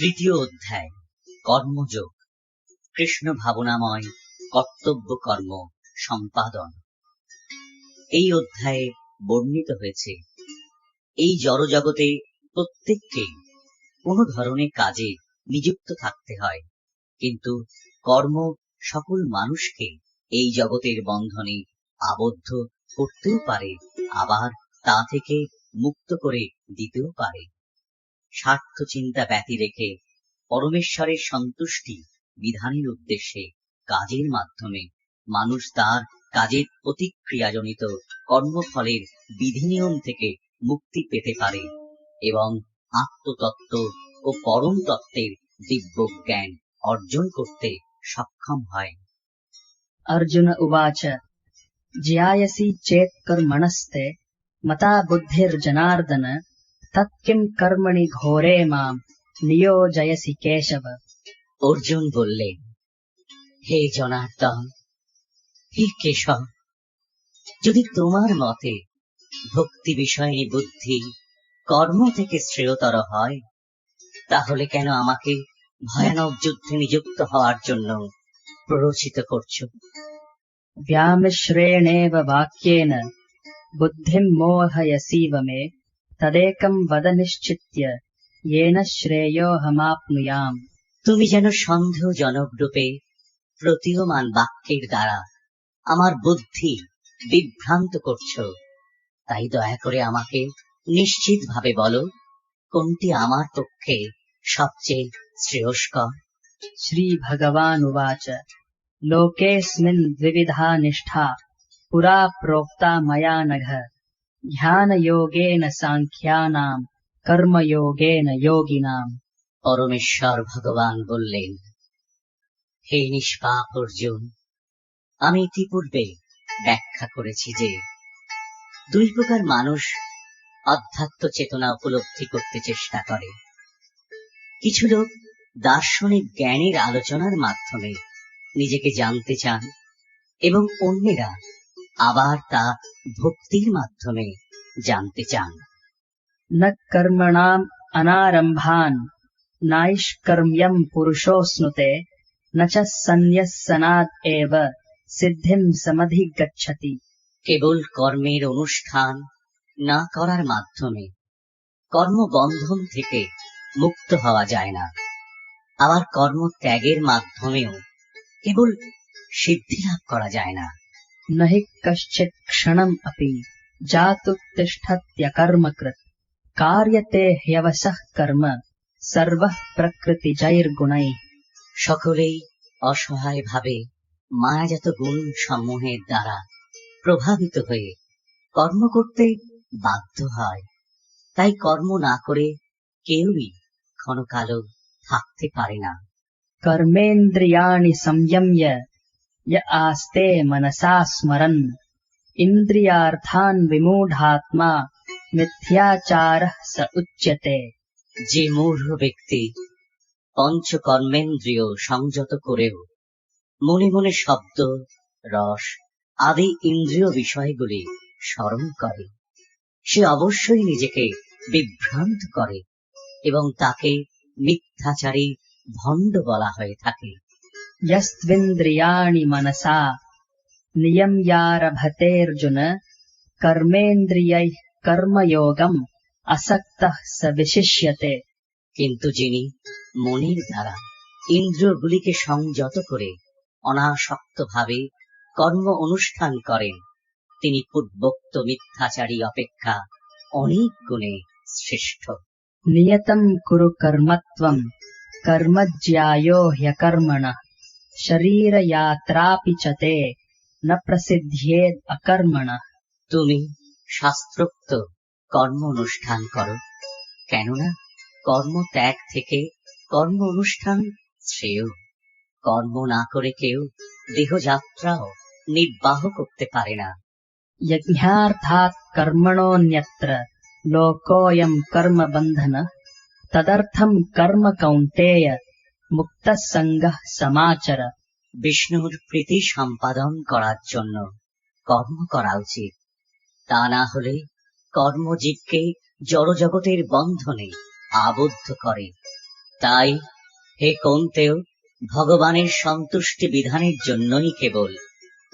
তৃতীয় অধ্যায়, কর্মযোগ। কৃষ্ণ ভাবনাময় কর্তব্য কর্ম সম্পাদন। এই অধ্যায়ে বর্ণিত হয়েছে, এই জড়জগতে প্রত্যেককেই কোনো ধরনের কাজে নিযুক্ত থাকতে হয়, কিন্তু কর্ম সকল মানুষকে এই জগতের বন্ধনে আবদ্ধ করতেও পারে, আবার তা থেকে মুক্ত করে দিতেও পারে। স্বার্থ চিন্তা ব্যতি রেখে পরমেশ্বরের সন্তুষ্টি বিধানের উদ্দেশ্যে কাজের মাধ্যমে মানুষ তার কাজের প্রতিক্রিয়াজনিত কর্মফলের বিধিনিয়ম থেকে মুক্তি পেতে পারে এবং আত্মতত্ত্ব ও পরম তত্ত্বের দিব্য জ্ঞান অর্জন করতে সক্ষম হয়। অর্জুন উবাচ জিয়ায়সি চেত কর্মণস্তে মতা বুদ্ধির জনার্দন তৎকিম কর্মণি ঘোরে মাম নিয়োজয়সি কেশব অর্জুন বললেন হে জনার্দন হে কেশব যদি তোমার মতে ভক্তি বিষয়ে বুদ্ধি কর্ম থেকে শ্রেয়তর হয় তাহলে কেন আমাকে ভয়ানক যুদ্ধে নিযুক্ত হওয়ার জন্য প্ররোচিত করছ? ব্যামশ্রেণেব বাক্যেন বুদ্ধিম মোহয়সীব মে তদেকম বদ নিশ্চিত্য येन শ্রেয়োহমাপ্নুয়াম তুমি যেন সন্দেহজনক রূপে প্রতীয়মান বাক্যের দ্বারা আমার বুদ্ধি বিভ্রান্ত করছ তাই দয়া করে আমাকে নিশ্চিতভাবে বলো কোনটি আমার পক্ষে সবচেয়ে শ্রেয়স্কর। শ্রী ভগবান উবাচ লোকেস্মিন দ্বিবিধা নিষ্ঠা পুরা প্রোক্তা ময়া নঘ। ধ্যানযোগেন সাংখ্যানাম কর্মযোগেন যোগিনাম পরমেশ্বর ভগবান বললেন হে নিষ্পাপ অর্জুন আমি ইতিপূর্বে ব্যাখ্যা করেছি যে, দুই প্রকার মানুষ অধ্যাত্ম চেতনা উপলব্ধি করতে চেষ্টা করে। কিছু লোক দার্শনিক জ্ঞানের আলোচনার মাধ্যমে নিজেকে জানতে চান এবং অন্যেরা আবার তা ভক্তির মাধ্যমে জানতে চান। ন কর্মণাম অনারম্ভান নাইষ্কর্ম্যম পুরুষোস্নুতে ন চ এব সিদ্ধিম সমাধিগচ্ছতি। কেবল কর্মের অনুষ্ঠান না করার মাধ্যমে কর্মবন্ধন থেকে মুক্ত হওয়া যায় না। আবার কর্ম ত্যাগের মাধ্যমেও কেবল সিদ্ধি লাভ করা যায় না। न हि कश्चित् क्षणम् अपि जातुत्तिष्ठत्यकर्मकृत् कार्यते ह्यवसः कर्म सर्वः प्रकृतिजैर्गुणैः সকলেই অসহায় ভাবে মায়াজাত গুণ সমূহের দ্বারা প্রভাবিত হয়ে কর্ম করতে বাধ্য হয় তাই কর্ম না করে কেউই ক্ষণকালও থাকতে পারে না कर्मेन्द्रियाणि संयम्य य आस्ते मनसा स्मरन् इन्द्रियार्थान् विमूढात्मा मिथ्याचारः स उच्यते যে মূঢ় ব্যক্তি পঞ্চকর্মেন্দ্রিয় সংযত করেও মনে মনে শব্দ রস আদি ইন্দ্রিয় বিষয়গুলি স্মরণ করে সে অবশ্যই নিজেকে বিভ্রান্ত করে এবং তাকে মিথ্যাচারী ভণ্ড বলা হয়ে থাকে यस्त्विन्द्रियाणि मनसा नियम्यारभतेऽर्जुन कर्मेन्द्रियैः कर्मयोगम् असक्तः स विशिष्यते কিন্তু যিনি মনের দ্বারা ইন্দ্রিয়গুলিকে সংযত করে অনাসক্ত ভাবে কর্ম অনুষ্ঠান করেন তিনি পূর্বোক্ত মিথ্যাচারী অপেক্ষা অনেক গুণে শ্রেষ্ঠ नियतम् कुरु कर्मत्वम् कर्मज्यायो ह्यकर्मणः शरीरयात्रापि च ते न प्रसिद्ध्येद् अकर्मणः তুমি শাস্ত্রোক্ত কর্ম অনুষ্ঠান করো কেননা কর্ম ত্যাগ থেকে কর্ম অনুষ্ঠান শ্রেয় কর্ম না করে কেউ দেহযাত্রাও নির্বাহ করতে পারে না यज्ञार्थात् कर्मणोऽन्यत्र लोकोऽयम् कर्मबन्धनः तदर्थम् कर्म कौन्तेय মুক্তসঙ্গহ সমাচার। বিষ্ণুর প্রীতি সম্পাদন করার জন্য কর্ম করা উচিত। তা না হলে কর্মজীবকে জড়জগতের বন্ধনে আবদ্ধ করে। তাই হে কন্তেও ভগবানের সন্তুষ্টি বিধানের জন্যই কেবল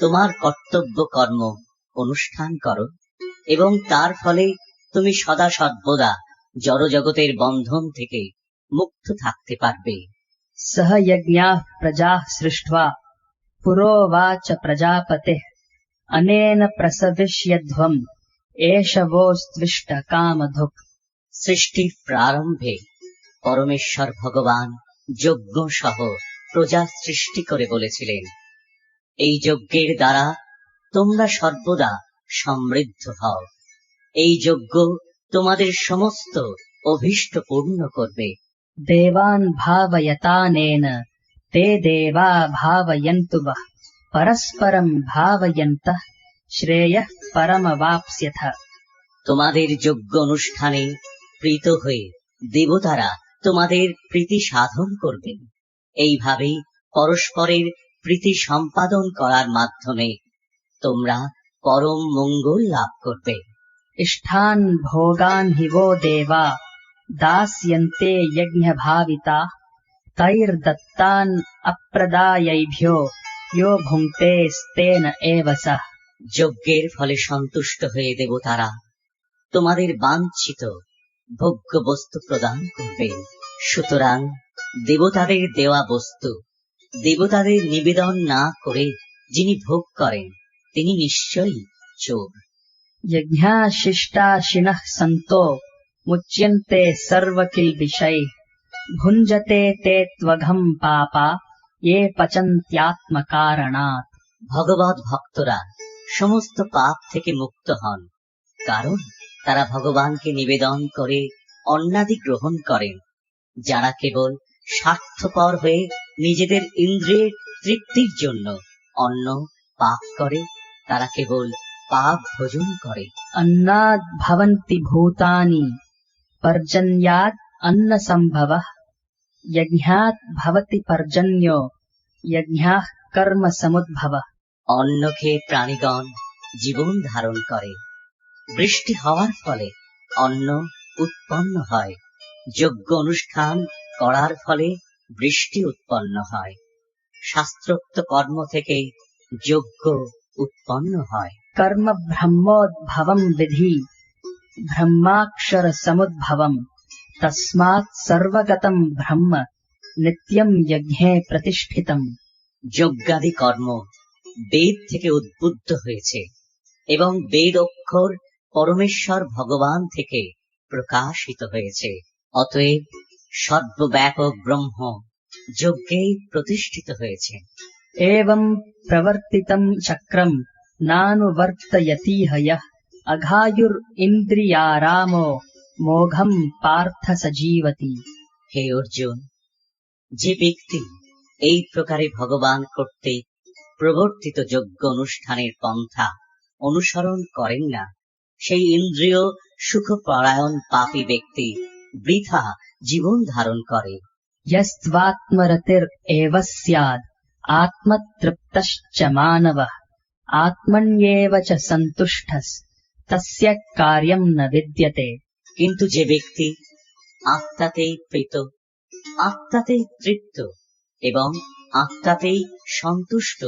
তোমার কর্তব্য কর্ম অনুষ্ঠান করো এবং তার ফলে তুমি সদা সর্বদা জড়জগতের বন্ধন থেকে মুক্ত থাকতে পারবে। सह यज्ञाः प्रजाः सृष्ट्वा पुरोवाच प्रजापतिः अनेन प्रसविष्यध्वम् एष वोस्त्विष्ट कामधुक् সৃষ্টির প্রারম্ভে পরমেশ্বর ভগবান যজ্ঞ সহ প্রজা সৃষ্টি করে বলেছিলেন এই যজ্ঞের দ্বারা তোমরা সর্বদা সমৃদ্ধ হও এই যজ্ঞ তোমাদের সমস্ত অভীষ্ট পূর্ণ করবে देवान् भावयतानेन ते देवा भावयन्तु वः परस्परम् भावयन्तः श्रेयः परमवाप्स्यथ তোমাদের যজ্ঞ অনুষ্ঠানে প্রীত হয়ে দেবতারা তোমাদের প্রীতি সাধন করবেন এইভাবেই পরস্পরের প্রীতি সম্পাদন করার মাধ্যমে তোমরা পরম মঙ্গল লাভ করবে इष्ठान् भोगान् हि वो देवा दास्यन्ते यज्ञभाविताः तैर्दत्तान् अप्रदायैभ्यो यो भुङ्क्तेस्तेन एव सः যজ্ঞের ফলে সন্তুষ্ট হয়ে দেবতারা তোমাদের বাঞ্ছিত ভোগ্য বস্তু প্রদান করবে সুতরাং দেবতাদের দেওয়া বস্তু দেবতাদের নিবেদন না করে যিনি ভোগ করেন তিনি নিশ্চয়ই চোর यज्ञाशिष्टाशिनः सन्तो मुच्यन्ते सर्वकिल्बिषैः भुञ्जते ते त्वघम् पापा ये पचन्त्यात्मकारणात् ভগবত ভক্তরা সমস্ত পাপ থেকে মুক্ত হন কারণ তারা ভগবানকে নিবেদন করে অন্নাদি গ্রহণ করেন যারা কেবল স্বার্থপর হয়ে নিজেদের ইন্দ্রিয়ের তৃপ্তির জন্য অন্ন পাপ করে তারা কেবল পাপ ভোজন করে अन्नाद् भवन्ति भूतानि पर्जन्यात् अन्नसम्भवः यज्ञात् भवति पर्जन्यो यज्ञाः कर्म समुद्भवः অন্ন খেয়ে প্রাণীগণ জীবন ধারণ করে বৃষ্টি হওয়ার ফলে অন্ন উৎপন্ন হয় যজ্ঞ অনুষ্ঠান করার ফলে বৃষ্টি উৎপন্ন হয় শাস্ত্রোক্ত কর্ম থেকে যজ্ঞ উৎপন্ন হয় कर्म ब्रह्मोद्भवम् विधि ব্রহ্মাক্ষর সমুদ্ভবম తస్మాత్ సర్వగతం బ్రహ్మ নিত্যম যজ্ঞে প্রতিষ্ঠিতম যজ্ঞাদি কর্ম বেদ থেকে উদ্বুদ্ধ হয়েছে এবং বেদ অক্ষর পরমেশ্বর ভগবান থেকে প্রকাশিত হয়েছে। অতএব সর্বব্যাপক ব্রহ্ম যজ্ঞে প্রতিষ্ঠিত হয়েছে। এবং প্রবর্তিতম চক্রম নানুবর্তয়তি অঘায়ুর ইন্দ্রিয়ারাম মোঘম পার্থ সজীবতি হে অর্জুন যে ব্যক্তি এই প্রকারে ভগবান করতে প্রবর্তিত যোগ্য অনুষ্ঠানের পন্থা অনুসরণ করেন না। সেই ইন্দ্রিয় সুখপরায়ণ পাপী ব্যক্তি বৃথা জীবন ধারণ করে। ইয়স্ত্বাত্মরতির এব স্যাদ আত্মতৃপ্তশ্চ মানব আত্মন্যেব চ সন্তুষ্টস্ তস্য কার্যম না বিদ্যতে কিন্তু যে ব্যক্তি আত্মাতেই প্রীত আত্মাতেই তৃপ্ত এবং আত্মাতেই সন্তুষ্ট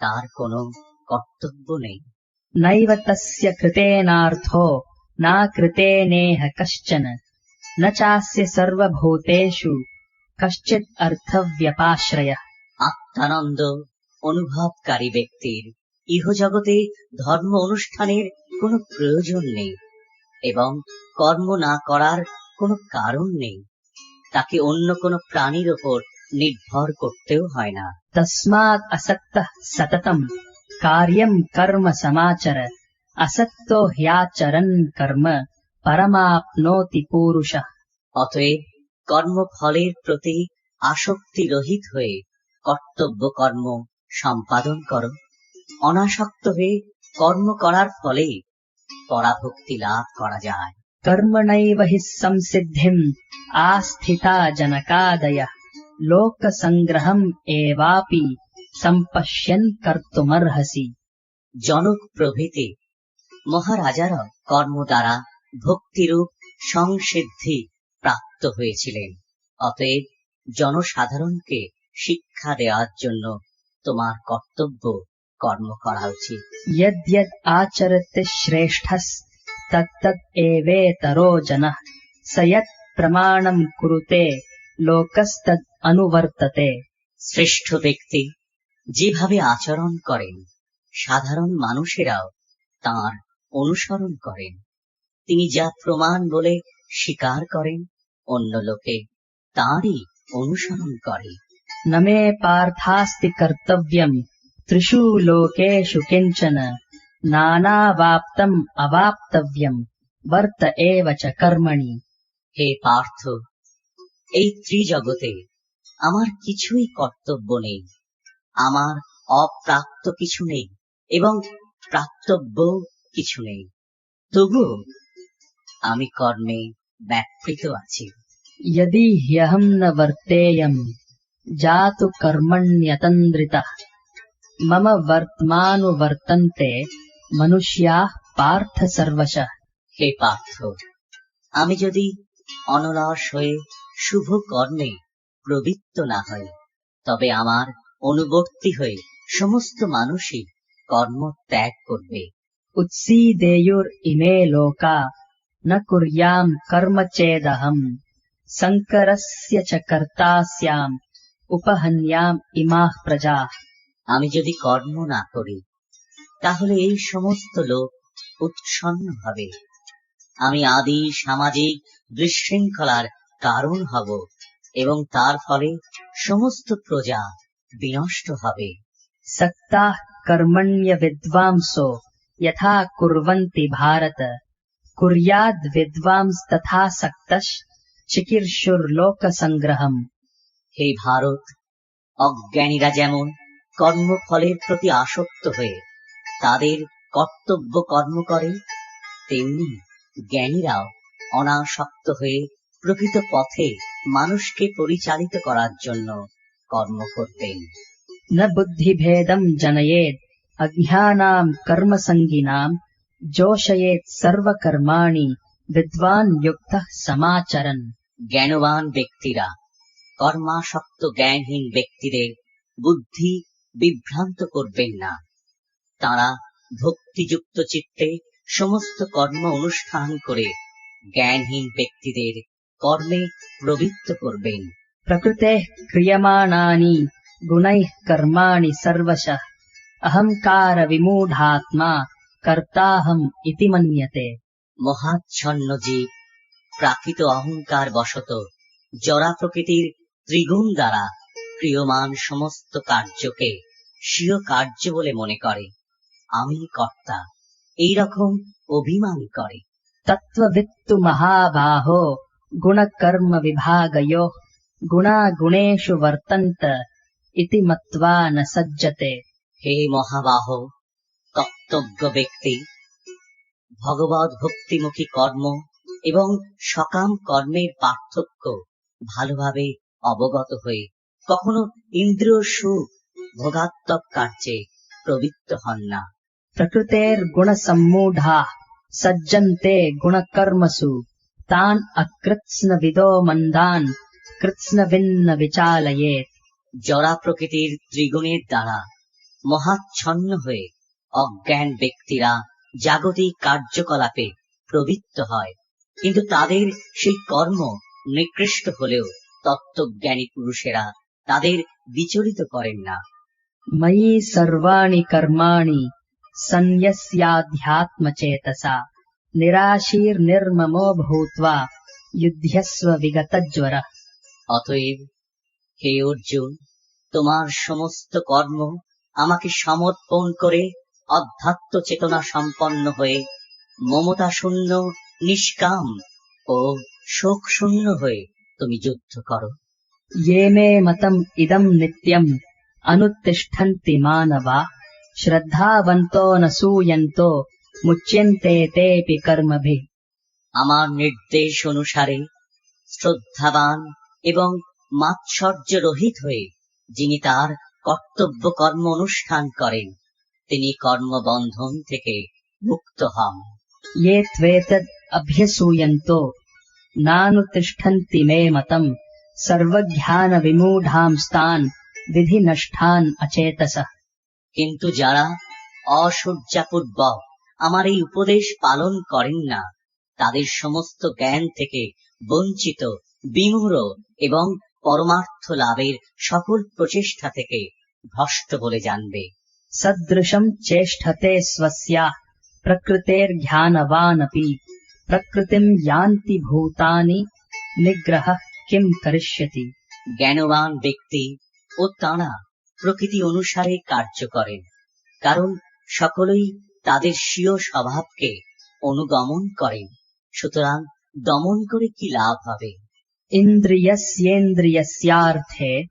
তার কোনো কর্তব্য নেই নৈব তস্য কৃতেনার্থ না কৃতে নেহ কশ্চন ন চাস্য সর্বভূতেষু কশ্চিৎ অর্থব্যপাশ্রয় আত্মানন্দ অনুভবকারী ব্যক্তির ইহজগতে ধর্ম অনুষ্ঠানের কোনো প্রয়োজন নেই এবং কর্ম না করার কোনো কারণ নেই। তাকে অন্য কোনো প্রাণীর ওপর নির্ভর করতেও হয় না। তসমাৎ অসত্ত সততম কার্যম কর্ম সমাচর অসত্য হ্যাচরণ কর্ম পরমাপ্নোতি পুরুষ। অতএব কর্মফলের প্রতি আসক্তি রহিত হয়ে কর্তব্য কর্ম সম্পাদন কর। অনাসক্ত হয়ে কর্ম করার ফলে পরাভক্তি লাভ করা যায়। কর্মণৈব হি সংসিদ্ধিম আস্থিতা জনকাদয় লোক সংগ্রহম এবাপি সম্পশ্যন কর্তুমর্হসি। জনক প্রভৃতি মহারাজার কর্ম দ্বারা ভক্তিরূপ সংসিদ্ধি প্রাপ্ত হয়েছিলেন। অতএব জনসাধারণকে শিক্ষা দেওয়ার জন্য তোমার কর্তব্য কর্ম করা উচিত আচরতে শ্রেষ্ঠ তত্তদ এবেতরো জনঃ সয়ত কুরুতে লোকস্তদ অনুবর্ততে শ্রেষ্ঠ ব্যক্তি যেভাবে আচরণ করেন সাধারণ মানুষেরাও তার অনুসরণ করেন তিনি যা প্রমাণ বলে স্বীকার করেন অন্য লোকে তারই অনুসরণ করে নমে পার্থাস্তি কর্তব্যম त्रिषु लोकेषु किञ्चन नानावाप्तम् अवाप्तव्यम् वर्त एव च कर्मणि হে পার্থ এই ত্রিজগতে আমার কিছুই কর্তব্য নেই আমার অপ্রাপ্ত কিছু নেই এবং প্রাপ্তব্য কিছু নেই তবুও আমি কর্মে ব্যাপৃত আছি यदि ह्यहम् न वर्तेयम् जातु कर्मण्यतन्द्रितः मम বর্তমানুবর্তন্তে মনুষ্যা পার্থ সর্বশ হে পার্থ আমি যদি অনলাস হয়ে শুভ কর্মে প্রবৃত্ত না হই, তবে আমার অনুবর্তী হয়ে সমস্ত মানুষই কর্ম ত্যাগ করবে। উৎসীদেয়োর ইমে লোকা, না কুর্যাম কর্ম চেদহম, শঙ্করস্য চ কর্তাস্যাম, উপহন্যাম ইমাহ প্রজা। আমি যদি কর্ম না করি তাহলে এই সমস্ত লোক উৎসন্ন হবে। আমি আদি সামাজিক বিশৃঙ্খলার কারণ হব এবং তার ফলে সমস্ত প্রজা বিনষ্ট হবে। সত্তা কর্মণ্য বিদ্বাংস যথা কুর্বন্তি ভারত কুরিয়াদ বিদ্বাংস তথা সক্তশ চিকির্ষুর লোক সংগ্রহম হে ভারত অজ্ঞানীরা যেমন কর্মফলের প্রতি আসক্ত হয়ে তাদের কর্তব্য কর্ম করে তেমনি জ্ঞানীরাও অনাসক্ত হয়ে প্রকৃত পথে মানুষকে পরিচালিত করার জন্য কর্ম করতেন। না বুদ্ধি ভেদম জনয়েদ অজ্ঞানাম কর্মসঙ্গিনাম জোশয়েত সর্বকর্মাণি বিদ্বান যুক্ত সমাচরণ। জ্ঞানবান ব্যক্তিরা কর্মাসক্ত জ্ঞানহীন ব্যক্তিদের বুদ্ধি বিভ্রান্ত করবেন না। তারা ভক্তিযুক্ত চিত্তে সমস্ত কর্ম অনুষ্ঠান করে জ্ঞানহীন ব্যক্তিদের কর্মে প্রবৃত্ত করবেন। প্রকৃতে ক্রিয়মাণানি গুণৈ কর্মাণি সর্বশ। অহংকার বিমূঢ়াত্মা কর্তাহম ইতি মন্যতে। মহাচ্ছন্ন জীব প্রাকৃত অহংকার বশত জরা প্রকৃতির ত্রিগুণ দ্বারা ক্রিয়মান সমস্ত কার্যকে স্বীয় কার্য বলে মনে করে। আমি কর্তা, এইরকম অভিমান করে। তত্ত্ববিত্তু মহাবাহ গুণকর্ম বিভাগয়ো গুণা গুণেশু বর্তন্ত ইতি মত্বা ন সজ্জতে। হে মহাবাহ কর্তব্য ব্যক্তি ভগবত ভক্তিমুখী কর্ম এবং সকাম কর্মের পার্থক্য ভালোভাবে অবগত হয়ে কখনো ইন্দ্রিয় সুখ ভোগাত্মক কার্যে প্রবৃত্ত হন না প্রকৃতের গুণ সম্মূঢ়া সজ্জন্তে গুণ কর্মসু তান অকৃৎস্ন অকৃৎস্নবিদো মন্দান কৃৎস্ন কৃৎস্নবিন্ন বিচালয়ে জরা প্রকৃতির ত্রিগুণের দ্বারা মহাচ্ছন্ন হয়ে অজ্ঞান ব্যক্তিরা জাগতিক কার্যকলাপে প্রবৃত্ত হয় কিন্তু তাদের সেই কর্ম নিকৃষ্ট হলেও তত্ত্বজ্ঞানী পুরুষেরা তাদের বিচলিত করেন না। మయి సర్వాణి కర్మాణి సన్యస్యాధ్యాత్మచేతసా నిరాశీర్నిర్మమో భూత్వా యుద్ధ్యస్వ విగతజ్వర অতএব হে অর্জুন তোমার সমস্ত কর্ম আমাকে সমর্পণ করে অধ্যাত্ম চেতনা সম্পন্ন হয়ে মমতা শূন্য নিষ্কাম ও শোক শূন্য হয়ে তুমি যুদ্ধ করো। ইয়ে মে মতম ইদম নিত্যম అనుతిష్టంతి మానవ শ্রদ্ধাবন্ত নসূয়ন্ত মুচ্যন্তে তেপি আমার নির্দেশ অনুসারে শ্রদ্ধাবান এবং মাৎসর্য রহিত হয়ে যিনি তার কর্তব্য কর্ম অনুষ্ঠান করেন। তিনি কর্মবন্ধন থেকে মুক্ত হন। ইয়ে ত্বেতদ অভ্যসূয়ন্ত নানুতিষ্ঠন্তি মে মতম সর্বজ্ঞান বিমূঢ়াম স্থান বিধি নষ্ঠান অচেতস। কিন্তু যারা অসূর্যাপূর্বক আমার এই উপদেশ পালন করেন না তাদের সমস্ত জ্ঞান থেকে বঞ্চিত বিমূর এবং পরমার্থ লাভের সকল প্রচেষ্টা থেকে ভ্রষ্ট বলে জানবে। সদৃশম চেষ্টাতে স্বস্যা প্রকৃতের জ্ঞানবানপি প্রকৃতিম ইয়ান্তি ভূতানি নিগ্রহ কিম করিষ্যতি। জ্ঞানবান ব্যক্তি ও তাঁরা প্রকৃতি অনুসারে কার্য করেন কারণ সকলেই তাদের স্বীয় স্বভাবকে অনুগমন করেন। সুতরাং দমন করে কি লাভ হবে? ইন্দ্রিয়স্যেন্দ্রিয়স্যার্থে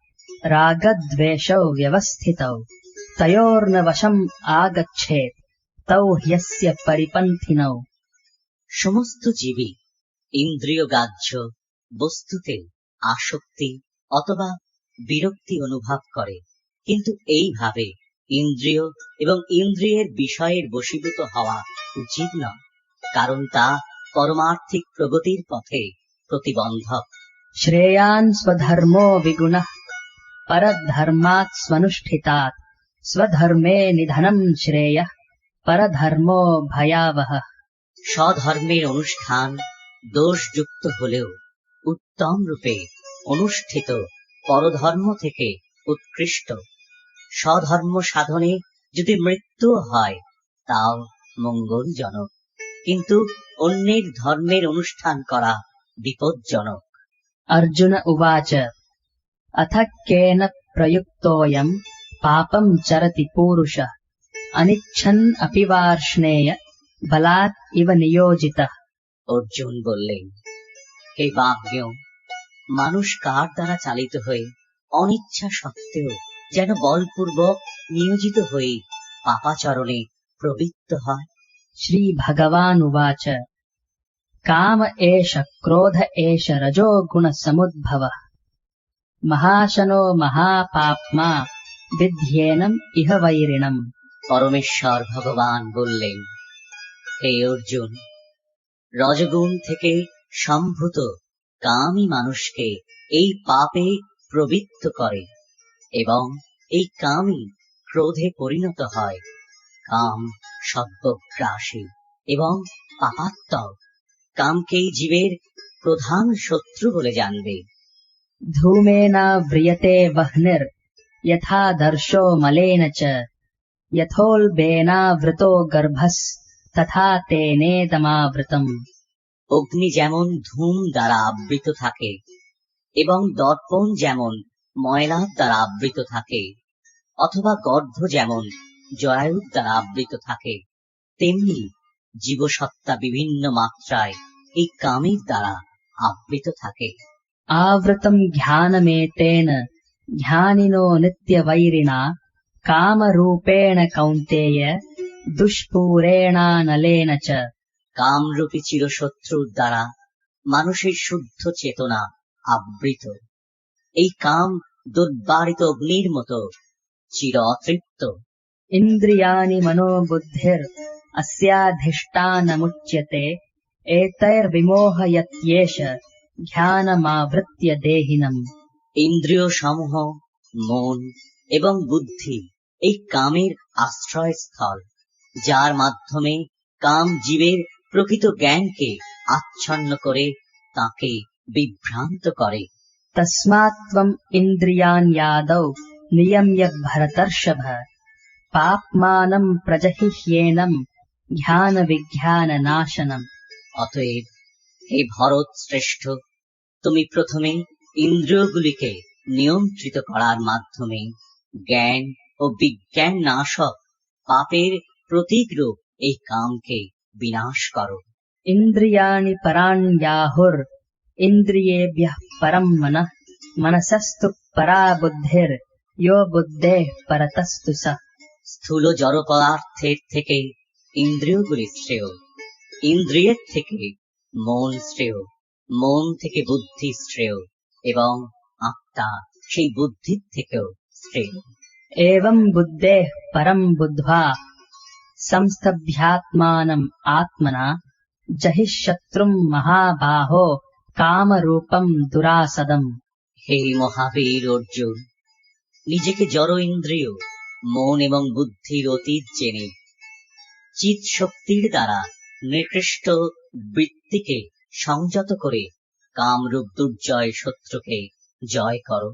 রাগদ্বেষৌ ব্যবস্থিতৌ তয়োর্ন বশম আগচ্ছে তৌ হ্যস্য পরিপন্থিনৌ সমস্ত জীবী ইন্দ্রিয় গাহ্য বস্তুতে আসক্তি অথবা বিরক্তি অনুভব করে। কিন্তু এইভাবে ইন্দ্রিয় এবং ইন্দ্রিয়ের বিষয়ের বশীভূত হওয়া উচিত নয় কারণ তা পরমার্থিক প্রগতির পথে প্রতিবন্ধক। শ্রেয়ান স্বধর্ম বিগুণ পরধর্মাৎ স্বনুষ্ঠিতাৎ স্বধর্মে নিধনম শ্রেয় পরধর্ম ভয়াবহ। স্বধর্মের অনুষ্ঠান দোষযুক্ত হলেও উত্তম রূপে অনুষ্ঠিত পরধর্ম থেকে উৎকৃষ্ট। স্বধর্ম সাধনে যদি মৃত্যু হয় তাও মঙ্গলজনক। কিন্তু অন্যের ধর্মের অনুষ্ঠান করা বিপজ্জনক। অর্জুন উবাচ অথ কেন প্রযুক্তয় পাপম চরতি পুরুষ। অনিচ্ছন অপিবার্ষ্ণেয় বলাৎ ইব নিয়োজিত অর্জুন বললেন হে বাঘ্য মানুষ কার দ্বারা চালিত হয়ে অনিচ্ছা সত্ত্বেও যেন বলপূর্বক নিয়োজিত হয়ে পাপাচরণে প্রবৃত্ত হয়? শ্রী ভগবান উবাচ। কাম এষ ক্রোধ এষ রজো গুণ সমুদ্ভব। মহাশনো মহাপাপমা বিধ্যেনম ইহ বৈরিণম। পরমেশ্বর ভগবান বললেন হে অর্জুন রজগুণ থেকে সম্ভূত কামি মানুষকে এই পাপে প্রবৃত্ত করে এবং এই কামি ক্রোধে পরিণত হয়। কাম সর্বগ্রাসী এবং পাপাত্মক। কামকেই জীবের প্রধান শত্রু বলে জানবে। ধূমেনা ব্রিয়তে বহ্নির, যথা দর্শো মলেন চ। যথোলবেনাবৃত গর্ভস, তথা তেনে তেনেদমাবৃতম অগ্নি যেমন ধূম দ্বারা আবৃত থাকে এবং দর্পণ যেমন ময়লার দ্বারা আবৃত থাকে অথবা গর্ভ যেমন জরায়ুর দ্বারা আবৃত থাকে তেমনি জীবসত্তা বিভিন্ন মাত্রায় এই কামের দ্বারা আবৃত থাকে आवृतम् ज्ञानमेतेन ज्ञानिनो नित्यवैरिणा कामरूपेण कौन्तेय दुष्पूरेणानलेन च কামরূপী চিরশত্রুর দ্বারা মানুষের শুদ্ধ চেতনা আবৃত। এই কাম দুর্বারিত অগ্নির মতো চির অতৃপ্ত। ইন্দ্রিয়ানি মনোবুদ্ধির অস্যাধিষ্টানমুচ্যতে এতৈর্বিমোহয়ত্যেষ ধ্যানমাবৃত্য দেহিনম। ইন্দ্রিয় সমূহ মন এবং বুদ্ধি এই কামের আশ্রয়স্থল যার মাধ্যমে কাম জীবের প্রকৃত জ্ঞানকে আচ্ছন্ন করে তাকে বিভ্রান্ত করে। তসমাত্ম ইন্দ্রিয়ান্যাদৌ নিয়ম্য ভরতর্ষভ। পাপমানম প্রজহিহ্যেনম ধ্যান বিজ্ঞান নাশনম অতএব হে ভরত শ্রেষ্ঠ তুমি প্রথমে ইন্দ্রিয়গুলিকে নিয়ন্ত্রিত করার মাধ্যমে জ্ঞান ও বিজ্ঞান নাশক পাপের প্রতীক রূপ এই কামকে বিনাশ করো ইন্দ্রিয়াণি পরাণ্যাহুর ইন্দ্রিয়েভ্য পরম মন মনসস্তু পরা বুদ্ধির ইয় বুদ্ধে পরতস্তু স স্থূল জড় পদার্থের থেকে ইন্দ্রিয়গুলি শ্রেয় ইন্দ্রিয়ের থেকে মন শ্রেয় মন থেকে বুদ্ধি শ্রেয় এবং আত্মা সেই বুদ্ধির থেকেও শ্রেয় এবং বুদ্ধে পরম বুদ্ধা संस्तभ्यात्मानम् आत्मना जहिः शत्रुम् महाबाहो कामरूपम् दुरासदम् হে মহাবীর অর্জুন নিজেকে জড় ইন্দ্রিয় মন এবং বুদ্ধির অতীত জেনে চিত শক্তির দ্বারা নিকৃষ্ট বৃত্তিকে সংযত করে কামরূপ দুর্জয় শত্রুকে জয় করো